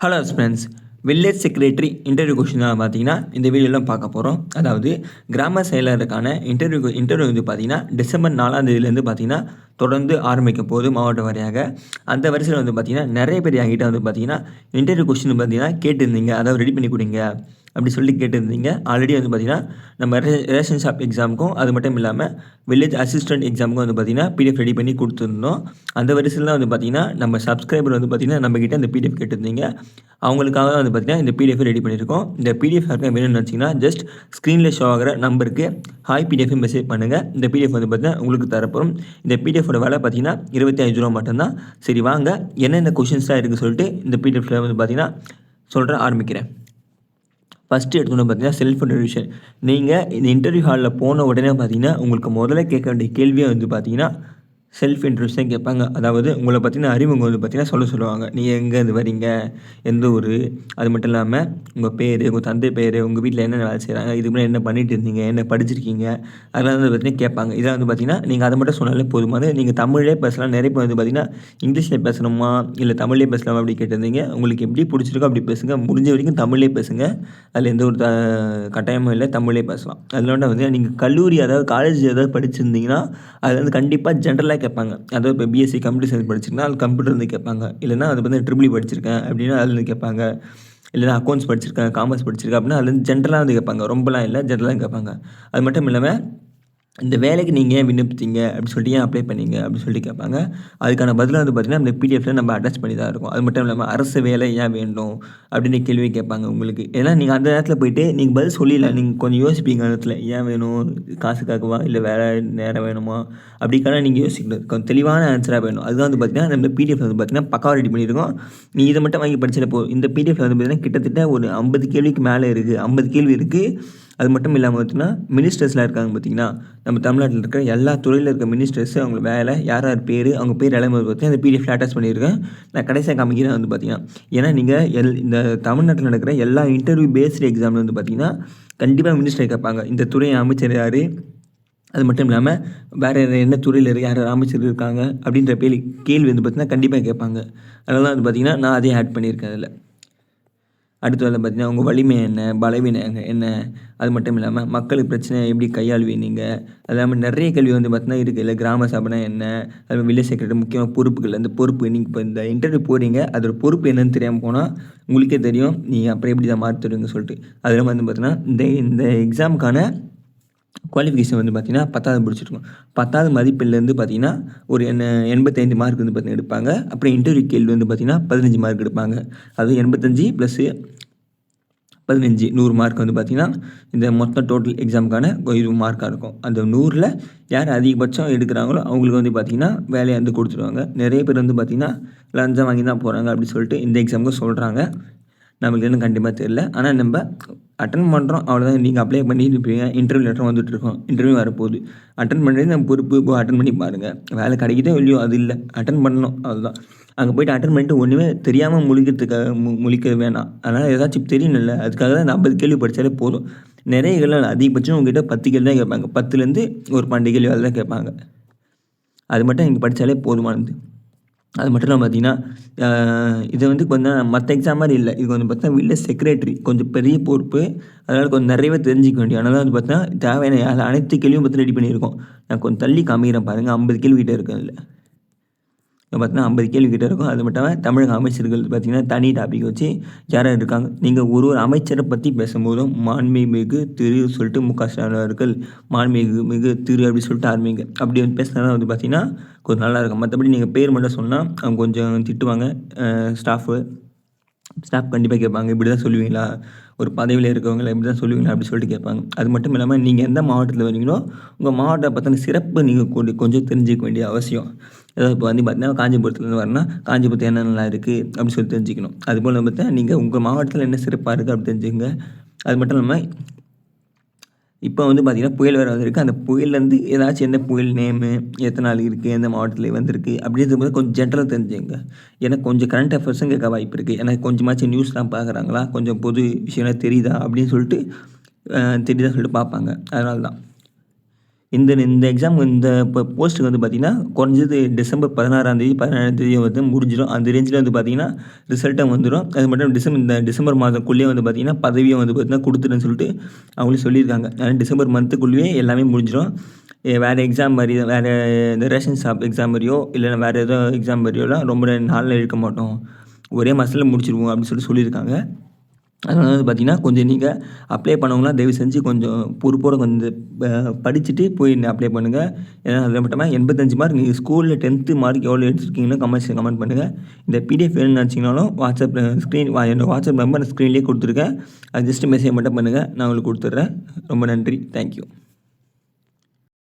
Hello friends village secretary interview question தான் பார்த்தீங்கன்னா இந்த வீடியோலாம் பார்க்க போகிறோம் அதாவது கிராம செயலருக்கான இன்டர்வியூ இன்டர்வியூ வந்து பார்த்திங்கன்னா டிசம்பர் நாலாம் தேதியிலேருந்து பார்த்தீங்கன்னா தொடர்ந்து ஆரம்பிக்க போகுது மாவட்ட வாரியாக. அந்த வரிசையில் வந்து பார்த்திங்கன்னா நிறைய பேர் என்கிட்ட வந்து பார்த்தீங்கன்னா இன்டர்வியூ கொஷின் பார்த்தீங்கன்னா கேட்டிருந்தீங்க. அதாவது ரெடி பண்ணி கொடுங்க. அப்படி சொல்லி கேட்டிருந்தீங்க. ஆல்ரெடி வந்து பார்த்தீங்கன்னா நம்ம ரே ரேஷன் ஷாப் எக்ஸாமுக்கும் அது மட்டும் இல்லாமல் வில்லேஜ் அசிஸ்டன்ட் எக்ஸாமுக்கும் வந்து பார்த்தீங்கன்னா பிடிஎஃப் ரெடி பண்ணி கொடுத்துருந்தோம். அந்த வரிசையில் வந்து பார்த்தீங்கன்னா நம்ம சப்ஸ்கிரைபர் வந்து பார்த்தீங்கன்னா நம்மக்கிட்ட அந்த பிடிஎஃப் கேட்டிருந்தீங்க. அவங்களுக்காக தான் வந்து பார்த்தீங்கன்னா இந்த பிடிஎஃப் ரெடி பண்ணியிருக்கோம். இந்த பிடிஎஃப் யாருக்கும் வேணும்னு நினச்சிங்கன்னா ஜஸ்ட் ஸ்க்ரீனில் ஷோ ஆகிற நம்பருக்கு ஹாய் பிடிஎஃப் மெசேஜ் பண்ணுங்கள் இந்த பிடிஎஃப் வந்து பார்த்தீங்கன்னா உங்களுக்கு தரப்போம் இந்த பிடிஎஃபோட விலை பார்த்தீங்கன்னா இருபத்தி அஞ்சு ரூபா மட்டும்தான். சரி வாங்க என்னென்ன கொஷின்ஸ்லாம் இருக்குது சொல்லிட்டு இந்த பிடிஎஃப்ல வந்து பார்த்தீங்கன்னா சொல்கிற ஆரம்பிக்கிறேன். ஃபஸ்ட்டு எடுத்தோன்னு பார்த்தீங்கன்னா செல்ஃப் இன்ட்ரடியூஷன் நீங்கள் இந்த இன்டர்வியூ ஹாலில் போன உடனே பார்த்தீங்கன்னா உங்களுக்கு முதல்ல கேட்க வேண்டிய கேள்வியை வந்து பார்த்தீங்கன்னா செல்ஃப் இன்ட்ரடியூஷன் கேட்பாங்க. அதாவது உங்களை பற்றின அறிமுகம் வந்து பார்த்தீங்கன்னா சொல்ல சொல்லுவாங்க. நீங்கள் எங்கேருந்து வரீங்க? எந்த ஊர்? அது மட்டும் இல்லாமல் உங்கள் பேர் உங்கள் தந்தை பேர் உங்கள் வீட்டில் என்ன வேலை செய்கிறாங்க இதுக்கு முன்னாடி என்ன பண்ணிட்டு இருந்தீங்க? என்ன படிச்சிருக்கீங்க? அதெல்லாம் வந்து பார்த்தீங்கன்னா கேட்பாங்க. இதெல்லாம் வந்து பார்த்தீங்கன்னா நீங்கள் அதை மட்டும் சொன்னாலே போதுமானது நீங்கள் தமிழே பேசலாம். நிறைய பேர் வந்து பார்த்தீங்கன்னா இங்கிலீஷில் பேசணுமா? இல்லை தமிழ்லேயே பேசலாமா? அப்படி கேட்டிருந்தீங்க. உங்களுக்கு எப்படி பிடிச்சிருக்கோ அப்படி பேசுங்க. முடிஞ்ச வரைக்கும் தமிழ்லேயே பேசுங்க. அதில் எந்த ஒரு த கட்டாயமும் இல்லை. தமிழ்லேயே பேசலாம். அதில் வந்து நீங்கள் கல்லூரி அதாவது காலேஜ் ஏதாவது படிச்சிருந்தீங்கன்னா அதில் வந்து கண்டிப்பாக ஜென்ரலாக கேட்பாங்க. அதாவது இப்போ பிஎஸ்சி கம்ப்யூட்டர் சயின்ஸ் படிச்சிருக்கனா அது கம்ப்யூட்டர் வந்து கேட்பாங்க. இல்லைனா அது வந்து ட்ரிபிள் e படிச்சிருக்கேன் அப்படின்னா அதுலேருந்து கேட்பாங்க. இல்லைனா அக்கௌண்ட்ஸ் படிச்சிருக்கேன் காமர்ஸ் படிச்சிருக்கேன் அப்படின்னா அதுலேருந்து ஜென்ரலாக வந்து கேட்பாங்க. ரொம்பலாம் இல்லை ஜென்ரலாக கேட்பாங்க. அது மட்டும் இல்லாமல் இந்த வேலைக்கு நீங்கள் ஏன் விண்ணப்பித்தீங்க? அப்படின்னு சொல்லிட்டு ஏன் அப்ளை பண்ணீங்க? அப்படின்னு சொல்லிட்டு கேட்பாங்க. அதுக்கான பதிலாக வந்து பார்த்திங்கன்னா இந்த பிடிஎஃப்ல நம்ம அட்டாச் பண்ணி தான் இருக்கும். அது மட்டும் இல்லாமல் அரசு வேலை ஏன் வேண்டும்? அப்படின்னு கேள்வி கேட்பாங்க உங்களுக்கு. ஏன்னா நீங்கள் அந்த நேரத்தில் போயிட்டு நீங்கள் பதில் சொல்லிடலாம் நீங்கள் கொஞ்சம் யோசிப்பீங்க அந்த இடத்துல ஏன் வேணும்? காசுக்காகவா? இல்லை வேலை நேரம் வேணுமா? அப்படிக்கான நீங்கள் யோசிக்கணும். கொஞ்சம் தெளிவான ஆன்சராக வேணும். அதுதான் வந்து பார்த்திங்கன்னா நம்ம பிடிஎஃப் வந்து பார்த்திங்கன்னா பக்காவாக ரெடி பண்ணியிருக்கோம். நீ இதை மட்டும் வாங்கி படிச்சிட போ. இந்த பிடிஎஃப் வந்து பார்த்திங்கன்னா கிட்டத்தட்ட ஒரு ஐம்பது கேள்விக்கு மேலே இருக்குது ஐம்பது கேள்வி இருக்குது அது மட்டும் இல்லாமல் பார்த்தீங்கன்னா மினிஸ்டர்ஸ்லாம் இருக்காங்க பார்த்தீங்கன்னா நம்ம தமிழ்நாட்டில் இருக்கிற எல்லா துறையில் இருக்க மினிஸ்டர்ஸ் அவங்க வேலை யார் யார் பேர் அவங்க பேர் எல்லாமே பார்த்தீங்கன்னா அந்த பிடிஎஃப் அட்டாச் பண்ணியிருக்கேன். நான் கடைசியாக காமிக்கிறேன் வந்து பார்த்தீங்கன்னா ஏன்னா நீங்கள் எல் இந்த தமிழ்நாட்டில் நடக்கிற எல்லா இன்டர்வியூ பேஸ்டு எக்ஸாமில் வந்து பார்த்தீங்கன்னா கண்டிப்பாக மினிஸ்டர் கேட்பாங்க. இந்த துறை அமைச்சர் யார்? அது மட்டும் இல்லாமல் வேறு என்ன துறையில் யார் யார் அமைச்சர் இருக்காங்க? அப்படின்ற பேர் கேள்வி வந்து பார்த்திங்கன்னா கண்டிப்பாக கேட்பாங்க. அதெல்லாம் வந்து பார்த்திங்கன்னா நான் அதையும் ஆட் பண்ணியிருக்கேன் அதில். அடுத்து வந்து பார்த்திங்கன்னா உங்கள் வலிமை என்ன பலவீனம் என்ன? அது மட்டும் இல்லாமல் மக்களுக்கு பிரச்சனை எப்படி கையாளுவீங்க அது இல்லாமல் நிறைய கேள்வி வந்து பார்த்தீங்கன்னா இருக்குது இல்லை கிராம சபைனா என்ன? அது வில்லேஜ் செக்ரட்டரி முக்கியமாக பொறுப்புகள் அந்த பொறுப்பு நீங்கள் இப்போ இந்த இன்டர்வியூ போகிறீங்க அதோட பொறுப்பு என்னன்னு தெரியாமல் போனால் உங்களுக்கே தெரியும். நீங்கள் அப்புறம் எப்படி தான் மாற்றுவீங்க சொல்லிட்டு. அது இல்லாமல் வந்து பார்த்தீங்கன்னா இந்த இந்த எக்ஸாமுக்கான குவாலிஃபிகேஷன் வந்து பார்த்திங்கன்னா பத்தாவது முடிச்சிருக்கும் பத்தாவது மதிப்பெண்லேருந்து பார்த்திங்கன்னா ஒரு என்ன எண்பத்தைந்து மார்க் வந்து பார்த்திங்கன்னா எடுப்பாங்க. அப்புறம் இன்டர்வியூ கேள்வி வந்து பார்த்திங்கன்னா பதினஞ்சு மார்க் எடுப்பாங்க. அது எண்பத்தஞ்சு ப்ளஸ்ஸு பதினஞ்சு நூறு மார்க் வந்து பார்த்திங்கன்னா இந்த மொத்த டோட்டல் எக்ஸாமுக்கான இது மார்க்காக இருக்கும். அந்த நூறில் யார் அதிகபட்சம் எடுக்கிறாங்களோ அவங்களுக்கு வந்து பார்த்திங்கன்னா வேலையை வந்து கொடுத்துருவாங்க நிறைய பேர் வந்து பார்த்திங்கன்னா லஞ்சம் வாங்கி தான் போகிறாங்க அப்படின்னு சொல்லிட்டு இந்த எக்ஸாமுக்கு சொல்கிறாங்க நம்மளுக்கு இன்னும் கண்டிப்பாக தெரில ஆனால் நம்ம அட்டன் பண்ணுறோம் அவ்வளோதான் நீங்கள் அப்ளை பண்ணி இருப்பீங்க. இன்டர்வியூ லெட்டர் வந்துட்டு இருக்கோம். இன்டர்வியூ வரப்போகுது. அட்டன் பண்ணுறது நம்ம பொறுப்பு போய் அட்டன் பண்ணி பாருங்கள் வேலை கிடைக்கிட்டே இல்லையோ அது இல்லை. அட்டன் பண்ணணும். அதுதான் அங்கே போய்ட்டு அட்டன் பண்ணிட்டு ஒன்றுமே தெரியாமல் முழிக்கிறதுக்காக மு முழிக்க வேணாம். அதனால் ஏதாச்சும் தெரியணும்ல. அதுக்காக தான் ஐம்பது கேள்வி படித்தாலே போதும். நிறைய கேள்வி அதிகபட்சம் உங்ககிட்ட பத்து கேள்வி தான் கேட்பாங்க. பத்துலேருந்து ஒரு பன்னெண்டு கேள்வி தான் கேட்பாங்க. அது மட்டும் நீங்கள் படித்தாலே போதுமானது. அது மட்டும் இல்லாமல் பார்த்தீங்கன்னா இது வந்து கொஞ்சம் மற்ற எக்ஸாம் மாதிரி இல்லை. இது கொஞ்சம் பார்த்தா வீட்டில் செக்ரட்டரி கொஞ்சம் பெரிய பொறுப்பு. அதனால் கொஞ்சம் நிறையவே தெரிஞ்சிக்க வேண்டிய அதனால் வந்து பார்த்தா தேவையான அனைத்து கேள்வியும் பார்த்து ரெடி பண்ணியிருக்கோம். நான் கொஞ்சம் தள்ளி காமிக்கிறேன் பாருங்கள் ஐம்பது கேள்வி கிட்டே இல்லை அதில். பார்த்தீங்கன்னா ஐம்பது கேள்வி கிட்டே இருக்கும். அது மட்டும் தமிழக அமைச்சர்கள் பார்த்திங்கன்னா தனி டாபிக் வச்சு யாராக இருக்காங்க? நீங்கள் ஒரு ஒரு அமைச்சரை பற்றி பேசும்போதும் மாண்புமிகு திரு சொல்லிட்டு மு க ஸ்டாலின் அவர்கள் மாண்புமிகு மிகு திரு அப்படி சொல்லிட்டு ஆரம்பிங்க. அப்படி வந்து பேசினா வந்து பார்த்திங்கன்னா கொஞ்சம் நல்லா இருக்கும். மற்றபடி நீங்கள் பேர் மட்டும் சொன்னால் அவங்க கொஞ்சம் திட்டுவாங்க. ஸ்டாஃபு ஸ்டாஃப் கண்டிப்பாக கேட்பாங்க. இப்படி தான் சொல்லுவீங்களா? ஒரு பதவியில் இருக்கவங்களை இப்படி தான் சொல்லுவீங்களா அப்படி சொல்லிட்டு கேட்பாங்க. அது மட்டும் இல்லாமல் நீங்கள் எந்த மாவட்டத்தில் வரீங்களோ உங்கள் மாவட்டத்தை பற்றின சிறப்பு நீங்கள் கொஞ்சம் கொஞ்சம் தெரிஞ்சிக்க வேண்டிய அவசியம். ஏதாவது இப்போ வந்து பார்த்தீங்கன்னா காஞ்சிபுரத்துலேருந்து வரனா காஞ்சிபுரத்தில் என்ன நல்லா இருக்குது அப்படின்னு சொல்லி தெரிஞ்சுக்கணும். அதுபோல் பார்த்தா நீங்கள் உங்கள் மாவட்டத்தில் என்ன சிறப்பாக இருக்குது அப்படி தெரிஞ்சுக்கங்க. அது மட்டும் இல்லாமல் இப்போ வந்து பார்த்திங்கன்னா புயல் வேறு வந்திருக்கு. அந்த புயல்லேருந்து ஏதாச்சும் எந்த புயல் நேமு எத்தனை நாள் இருக்குது எந்த மாவட்டத்தில் வந்திருக்கு அப்படின்றது போது கொஞ்சம் ஜென்ரலாக தெரிஞ்சுங்க. ஏன்னா கொஞ்சம் கரண்ட் அஃபேர்ஸும் கேட்க வாய்ப்பு இருக்குது ஏன்னா கொஞ்சமாச்சும் நியூஸ்லாம் பார்க்குறாங்களா கொஞ்சம் பொது விஷயம்லாம் தெரியுதா? அப்படின்னு சொல்லிட்டு தெரியுதா சொல்லிட்டு பார்ப்பாங்க. அதனால தான் இந்த இந்த எக்ஸாம் இந்த இப்போ போஸ்ட்டுக்கு வந்து பார்த்திங்கன்னா குறைஞ்சது டிசம்பர் பதினாறாந்தேதி பதினேழாந்தேதி வந்து முடிஞ்சிடும் அந்த ரேஞ்சில் வந்து பார்த்திங்கன்னா ரிசல்ட்டும் வந்துடும் அது மட்டும் டிசம்பர் இந்த டிசம்பர் மாதத்துக்குள்ளேயே வந்து பார்த்திங்கன்னா பதவியை வந்து பார்த்திங்கன்னா கொடுத்துருன்னு சொல்லிட்டு அவங்களும் சொல்லியிருக்காங்க. ஆனால் டிசம்பர் மந்த்துக்குள்ளேயே எல்லாமே முடிஞ்சிடும் வேறு எக்ஸாம் மாதிரி வேறு இந்த ரேஷன் ஷாப் எக்ஸாம் மாதிரியோ இல்லைன்னா வேறு ஏதோ எக்ஸாம் மாதிரியோலாம் ரொம்ப நாளில் இருக்க மாட்டோம். ஒரே மாதத்தில் முடிச்சிடுவோம் அப்படின்னு சொல்லி சொல்லியிருக்காங்க. அதனால் வந்து பார்த்திங்கன்னா கொஞ்சம் நீங்கள் அப்ளை பண்ணவங்களாம் தயவு செஞ்சு கொஞ்சம் பொறுப்போடு கொஞ்சம் படிச்சுட்டு போய் அப்ளை பண்ணுங்கள் ஏன்னா அது மட்டுமா எண்பத்தஞ்சு மார்க் நீங்கள் ஸ்கூலில் டென்த்து மார்க் எவ்வளோ எடுத்துருக்கீங்களோ கமெண்ட்ஸ் கமெண்ட் பண்ணுங்கள் இந்த பிடிஎஃப் வேணும்னு நினச்சிங்கனாலும் வாட்ஸ்அப் ஸ்க்ரீன் என்னோடய வாட்ஸ்அப் நம்பர் ஸ்க்ரீன்லேயே கொடுத்துருக்கேன் அது ஜஸ்ட்டு மெசேஜ் மட்டும் பண்ணுங்கள் நான் உங்களுக்கு கொடுத்துட்றேன். ரொம்ப நன்றி. தேங்க்யூ